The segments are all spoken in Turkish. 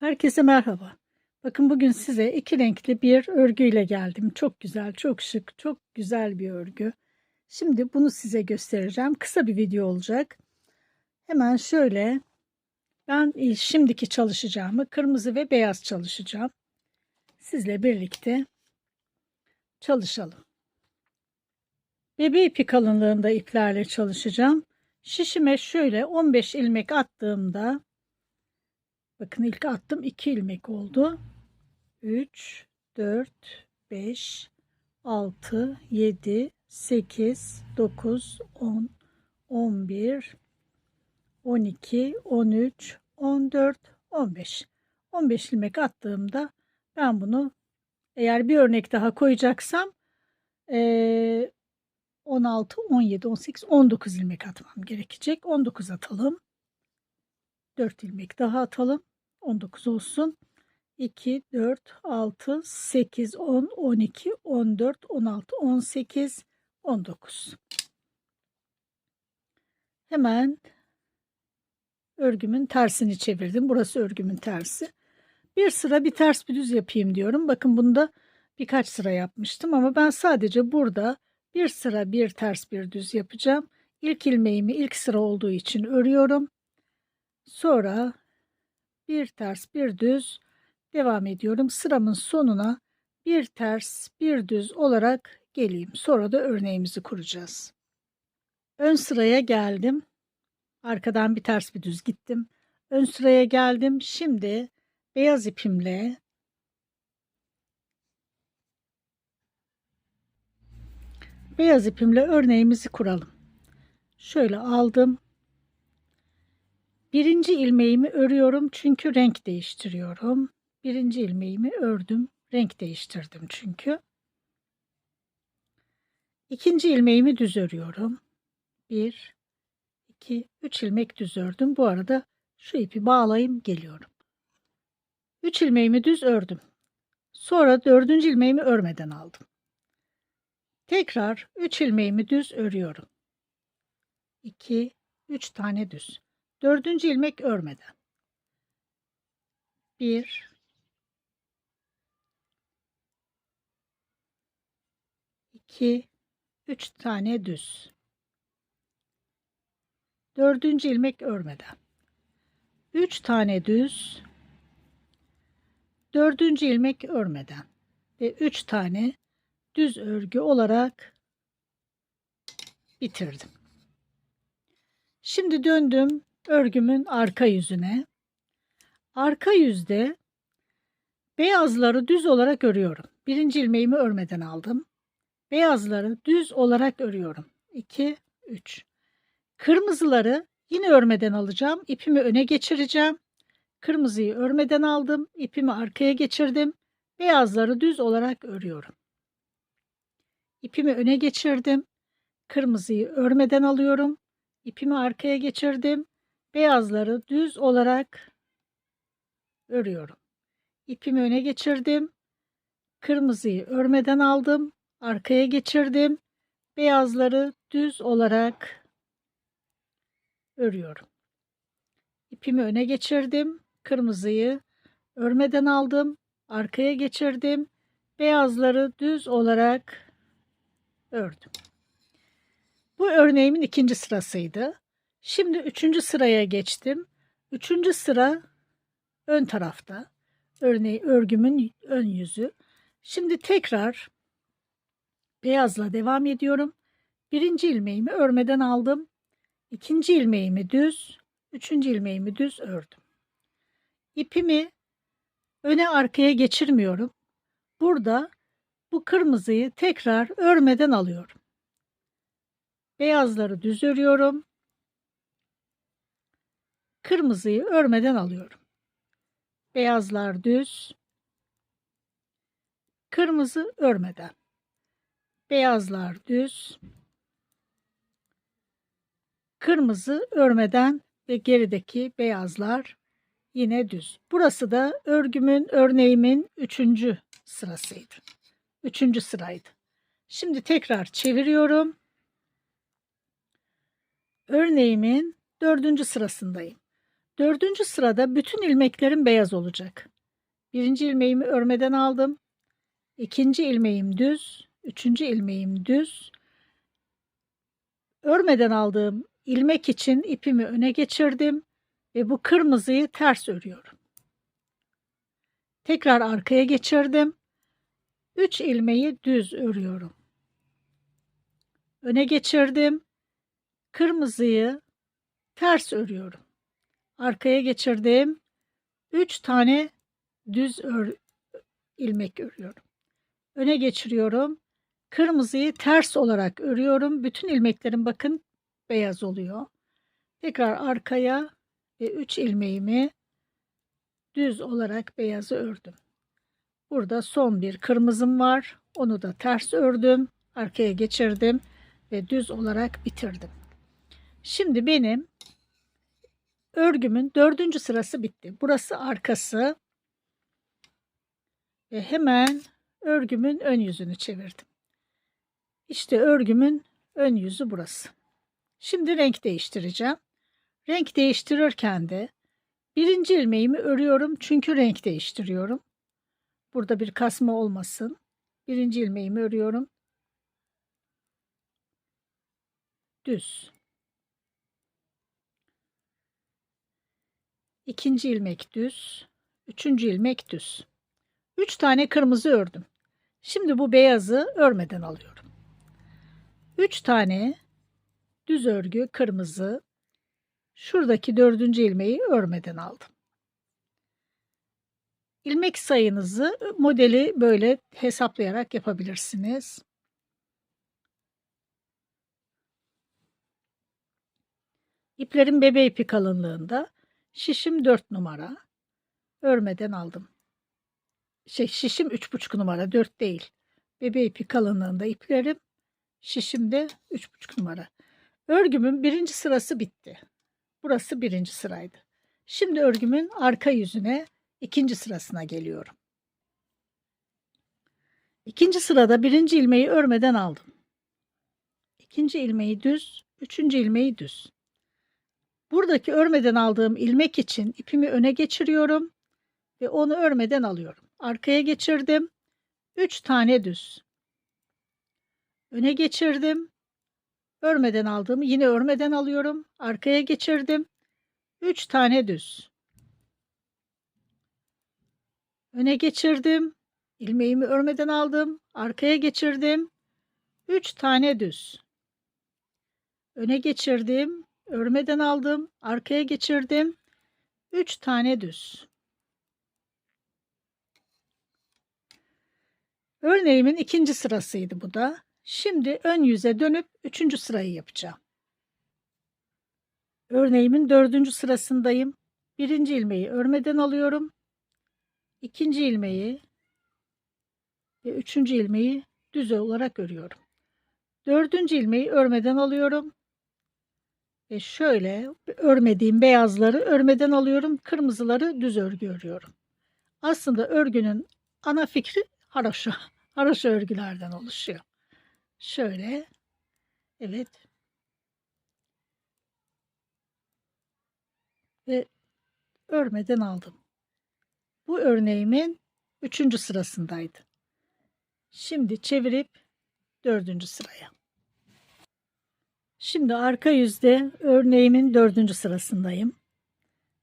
Herkese merhaba. Bakın bugün size iki renkli bir örgüyle geldim. Çok güzel, çok şık, çok güzel bir örgü. Şimdi bunu size göstereceğim. Kısa bir video olacak. Hemen şöyle ben e, şimdiki çalışacağımı kırmızı ve beyaz çalışacağım. Sizle birlikte çalışalım. Bebe ipi kalınlığında iplerle çalışacağım. Şişime şöyle 15 ilmek attığımda Bakın ilk attım 2 ilmek oldu. 3, 4, 5, 6, 7, 8, 9, 10, 11, 12, 13, 14, 15. 15 ilmek attığımda ben bunu eğer bir örnek daha koyacaksam 16, 17, 18, 19 ilmek atmam gerekecek. 19 atalım. 4 ilmek daha atalım. 19 olsun. 2, 4, 6, 8, 10, 12, 14, 16, 18, 19. Hemen örgümün tersini çevirdim. Burası örgümün tersi. Bir sıra bir ters bir düz yapayım diyorum. Bakın bunda birkaç sıra yapmıştım ama ben sadece burada bir sıra bir ters bir düz yapacağım. İlk ilmeğimi ilk sıra olduğu için örüyorum. Sonra bir ters bir düz devam ediyorum. Sıramın sonuna bir ters bir düz olarak geleyim. Sonra da örneğimizi kuracağız. Ön sıraya geldim. Arkadan bir ters bir düz gittim. Ön sıraya geldim. Şimdi beyaz ipimle beyaz ipimle örneğimizi kuralım. Şöyle aldım. Birinci ilmeğimi örüyorum çünkü renk değiştiriyorum. Birinci ilmeğimi ördüm. Renk değiştirdim çünkü. İkinci ilmeğimi düz örüyorum. Bir, iki, üç ilmek düz ördüm. Bu arada şu ipi bağlayayım geliyorum. Üç ilmeğimi düz ördüm. Sonra dördüncü ilmeğimi örmeden aldım. Tekrar üç ilmeğimi düz örüyorum. 2 3 tane düz. Dördüncü ilmek örmeden. Bir, iki, üç tane düz. Dördüncü ilmek örmeden. Üç tane düz. Dördüncü ilmek örmeden. Ve üç tane düz örgü olarak bitirdim. Şimdi döndüm örgümün arka yüzüne. Arka yüzde beyazları düz olarak örüyorum. Birinci ilmeğimi örmeden aldım. Beyazları düz olarak örüyorum. 2, 3. Kırmızıları yine örmeden alacağım. İpimi öne geçireceğim. Kırmızıyı örmeden aldım. İpimi arkaya geçirdim. Beyazları düz olarak örüyorum. İpimi öne geçirdim. Kırmızıyı örmeden alıyorum. İpimi arkaya geçirdim beyazları düz olarak örüyorum. İpimi öne geçirdim. Kırmızıyı örmeden aldım. Arkaya geçirdim. Beyazları düz olarak örüyorum. İpimi öne geçirdim. Kırmızıyı örmeden aldım. Arkaya geçirdim. Beyazları düz olarak ördüm. Bu örneğimin ikinci sırasıydı. Şimdi üçüncü sıraya geçtim. Üçüncü sıra ön tarafta. Örneği örgümün ön yüzü. Şimdi tekrar beyazla devam ediyorum. Birinci ilmeğimi örmeden aldım. İkinci ilmeğimi düz, üçüncü ilmeğimi düz ördüm. İpimi öne arkaya geçirmiyorum. Burada bu kırmızıyı tekrar örmeden alıyorum. Beyazları düz örüyorum kırmızıyı örmeden alıyorum. Beyazlar düz, kırmızı örmeden. Beyazlar düz, kırmızı örmeden ve gerideki beyazlar yine düz. Burası da örgümün, örneğimin üçüncü sırasıydı. Üçüncü sıraydı. Şimdi tekrar çeviriyorum. Örneğimin dördüncü sırasındayım. Dördüncü sırada bütün ilmeklerim beyaz olacak. Birinci ilmeğimi örmeden aldım. İkinci ilmeğim düz. Üçüncü ilmeğim düz. Örmeden aldığım ilmek için ipimi öne geçirdim ve bu kırmızıyı ters örüyorum. Tekrar arkaya geçirdim. 3 ilmeği düz örüyorum. Öne geçirdim. Kırmızıyı ters örüyorum. Arkaya geçirdim. 3 tane düz ör, ilmek örüyorum. Öne geçiriyorum. Kırmızıyı ters olarak örüyorum. Bütün ilmeklerim bakın beyaz oluyor. Tekrar arkaya ve 3 ilmeğimi düz olarak beyazı ördüm. Burada son bir kırmızım var. Onu da ters ördüm. Arkaya geçirdim ve düz olarak bitirdim. Şimdi benim örgümün dördüncü sırası bitti. Burası arkası. Ve hemen örgümün ön yüzünü çevirdim. İşte örgümün ön yüzü burası. Şimdi renk değiştireceğim. Renk değiştirirken de birinci ilmeğimi örüyorum çünkü renk değiştiriyorum. Burada bir kasma olmasın. Birinci ilmeğimi örüyorum. Düz. İkinci ilmek düz. Üçüncü ilmek düz. Üç tane kırmızı ördüm. Şimdi bu beyazı örmeden alıyorum. Üç tane düz örgü kırmızı. Şuradaki dördüncü ilmeği örmeden aldım. İlmek sayınızı modeli böyle hesaplayarak yapabilirsiniz. İplerin bebe ipi kalınlığında şişim 4 numara örmeden aldım. Şey, şişim 3,5 numara 4 değil. Bebe ipi kalınlığında iplerim şişim de 3,5 numara. Örgümün birinci sırası bitti. Burası birinci sıraydı. Şimdi örgümün arka yüzüne ikinci sırasına geliyorum. İkinci sırada birinci ilmeği örmeden aldım. İkinci ilmeği düz, üçüncü ilmeği düz. Buradaki örmeden aldığım ilmek için ipimi öne geçiriyorum ve onu örmeden alıyorum. Arkaya geçirdim. 3 tane düz. Öne geçirdim. Örmeden aldığımı yine örmeden alıyorum. Arkaya geçirdim. 3 tane düz. Öne geçirdim. ilmeğimi örmeden aldım. Arkaya geçirdim. 3 tane düz. Öne geçirdim. Örmeden aldım. Arkaya geçirdim. 3 tane düz. Örneğimin ikinci sırasıydı bu da. Şimdi ön yüze dönüp üçüncü sırayı yapacağım. Örneğimin dördüncü sırasındayım. Birinci ilmeği örmeden alıyorum. İkinci ilmeği ve üçüncü ilmeği düz olarak örüyorum. Dördüncü ilmeği örmeden alıyorum. Ve şöyle örmediğim beyazları örmeden alıyorum. Kırmızıları düz örgü örüyorum. Aslında örgünün ana fikri haroşa. Haroşa örgülerden oluşuyor. Şöyle. Evet. Ve örmeden aldım. Bu örneğimin üçüncü sırasındaydı. Şimdi çevirip dördüncü sıraya. Şimdi arka yüzde örneğimin dördüncü sırasındayım.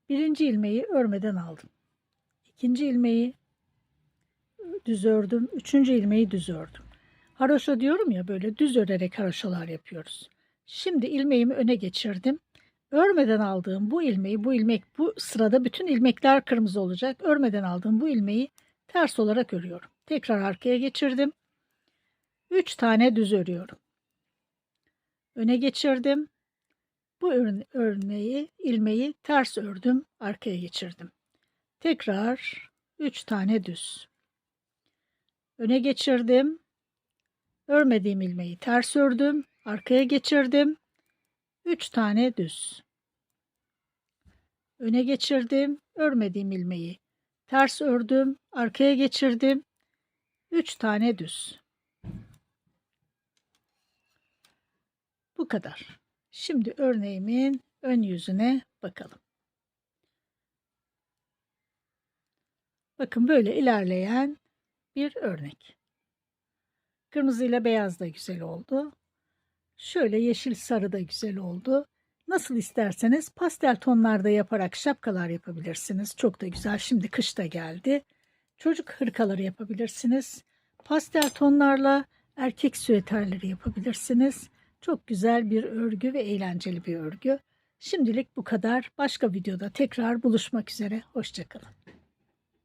Birinci ilmeği örmeden aldım. İkinci ilmeği düz ördüm. Üçüncü ilmeği düz ördüm. Haroşa diyorum ya böyle düz örerek haroşalar yapıyoruz. Şimdi ilmeğimi öne geçirdim. Örmeden aldığım bu ilmeği, bu ilmek bu sırada bütün ilmekler kırmızı olacak. Örmeden aldığım bu ilmeği ters olarak örüyorum. Tekrar arkaya geçirdim. 3 tane düz örüyorum. Öne geçirdim. Bu örneği, ilmeği ters ördüm, arkaya geçirdim. Tekrar 3 tane düz. Öne geçirdim. Örmediğim ilmeği ters ördüm, arkaya geçirdim. 3 tane düz. Öne geçirdim, örmediğim ilmeği ters ördüm, arkaya geçirdim. 3 tane düz. Bu kadar. Şimdi örneğimin ön yüzüne bakalım. Bakın böyle ilerleyen bir örnek. Kırmızı ile beyaz da güzel oldu. Şöyle yeşil sarı da güzel oldu. Nasıl isterseniz pastel tonlarda yaparak şapkalar yapabilirsiniz. Çok da güzel. Şimdi kış da geldi. Çocuk hırkaları yapabilirsiniz. Pastel tonlarla erkek süeterleri yapabilirsiniz. Çok güzel bir örgü ve eğlenceli bir örgü. Şimdilik bu kadar. Başka videoda tekrar buluşmak üzere. Hoşçakalın.